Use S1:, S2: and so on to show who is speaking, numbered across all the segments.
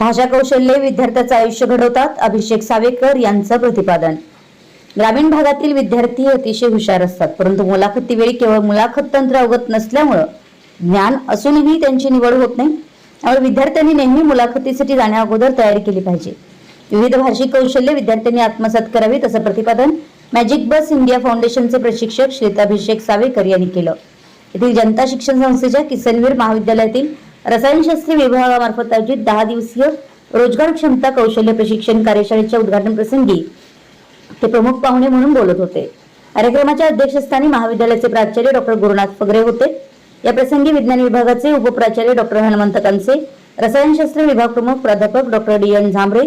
S1: भाषा कौशल्ये विद्यार्थ्याचं आयुष्य घडवतात. अभिषेक सावेकर यांचं प्रतिपादन. ग्रामीण भागातील विद्यार्थी अतिशय हुशार असतात. परंतु मुलाखतीवेळी केवळ मुलाखत तंत्र अवगत नसल्यामुळं ज्ञान असूनही त्यांची निवड होत नाही. त्यामुळे विद्यार्थ्यांनी नेहमी मुलाखतीसाठी जाण्या अगोदर तयारी केली पाहिजे. विविध भाषिक कौशल्य विद्यार्थ्यांनी आत्मसात करावीत असं प्रतिपादन मॅजिक बस इंडिया फाउंडेशनचे प्रशिक्षक श्वेताभिषेक सावेकर यांनी केलं. येथील जनता शिक्षण संस्थेच्या किसनवीर महाविद्यालयातील रसायनशास्त्री विभागामार्फत आयोजित दहा दिवसीय रोजगार क्षमता कौशल्य प्रशिक्षण कार्यशाळेच्या उद्घाटन प्रसंगी ते प्रमुख पाहुणे म्हणून बोलत होते. कार्यक्रमाच्या अध्यक्षस्थानी महाविद्यालयाचे प्राचार्य डॉक्टर गुरुनाथ फगरे होते. या प्रसंगी विज्ञान विभागाचे उपप्राचार्य डॉक्टर हनुमंत कनसे रसायनशास्त्र विभाग प्रमुख प्राध्यापक doctor D N Jhambre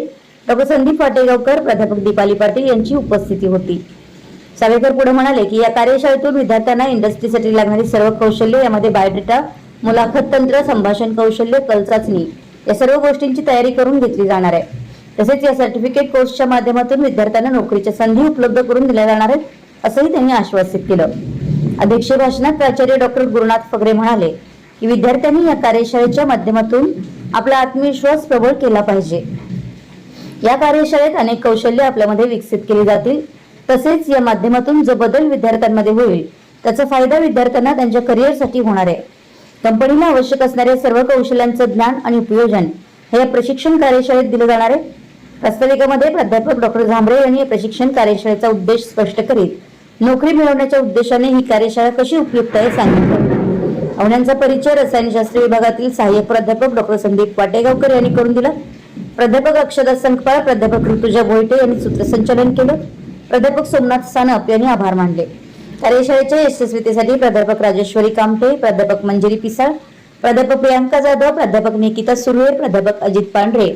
S1: doctor Sandeep Pategaonkar प्राध्यापक दीपाली पाटील यांची उपस्थिती होती. सावेकर पुढे म्हणाले की या कार्यशाळेतून विद्यार्थ्यांना इंडस्ट्रीसाठी लागणारी सर्व कौशल्य यामध्ये बायोडेटा मुलाखत तंत्र संभाषण कौशल्य कल चाचणी या सर्व गोष्टींची तयारी करून घेतली जाणार आहे. तसेच या सर्टिफिकेट कोर्सच्या माध्यमातून विद्यार्थ्यांना नोकरीच्या संधी उपलब्ध करून दिल्या जाणार आहेत असंही त्यांनी आश्वासित केलं. अध्यक्ष भाषणात प्राचार्य डॉक्टर गुरुनाथ फगरे म्हणाले की विद्यार्थ्यांनी या कार्यशाळेच्या माध्यमातून आपला आत्मविश्वास प्रबळ केला पाहिजे. या कार्यशाळेत अनेक कौशल्य आपल्यामध्ये विकसित केली जातील. तसेच या माध्यमातून जो बदल विद्यार्थ्यांमध्ये होईल त्याचा फायदा विद्यार्थ्यांना त्यांच्या करिअरसाठी होणार आहे. कंपनीला आवश्यक असणाऱ्या सर्व कौशल्यांचं ज्ञान आणि उपयोजन हे या प्रशिक्षण कार्यशाळेत दिले जाणार आहे. प्रास्ताविकामध्ये प्राध्यापक डॉक्टर झांबरे यांनी या प्रशिक्षण कार्यशाळेचा उद्देश स्पष्ट करीत नोकरी मिळवण्याच्या उद्देशाने ही कार्यशाळा कशी उपयुक्त आहे सांगितलं. अवण्यांचा परिचय रसायनशास्त्र विभागातील सहाय्यक प्राध्यापक डॉक्टर संदीप वाटेगावकर यांनी करून दिला. प्राध्यापक अक्षदा संकपाळ प्राध्यापक ऋतुजा भोयटे यांनी सूत्रसंचालन केलं. प्राध्यापक सोमनाथ सानप यांनी आभार मानले. कार्यशाळेच्या यशस्वीतेसाठी प्राध्यापक राजेश्वरी कामटे प्राध्यापक मंजिरी पिसाळ प्राध्यापक प्रियांका जाधव प्राध्यापक निकिता सुर्वे प्राध्यापक अजित पांढरे.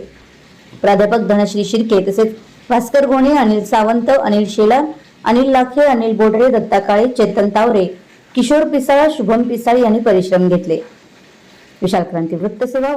S1: प्राध्यापक धनश्री शिर्के तसेच भास्कर गोणे अनिल सावंत अनिल शेला अनिल लाखे अनिल बोडरे दत्ता काळे चेतन तावरे किशोर पिसाळ शुभम पिसाळ यांनी परिश्रम घेतले. विशाल क्रांती वृत्तसेवा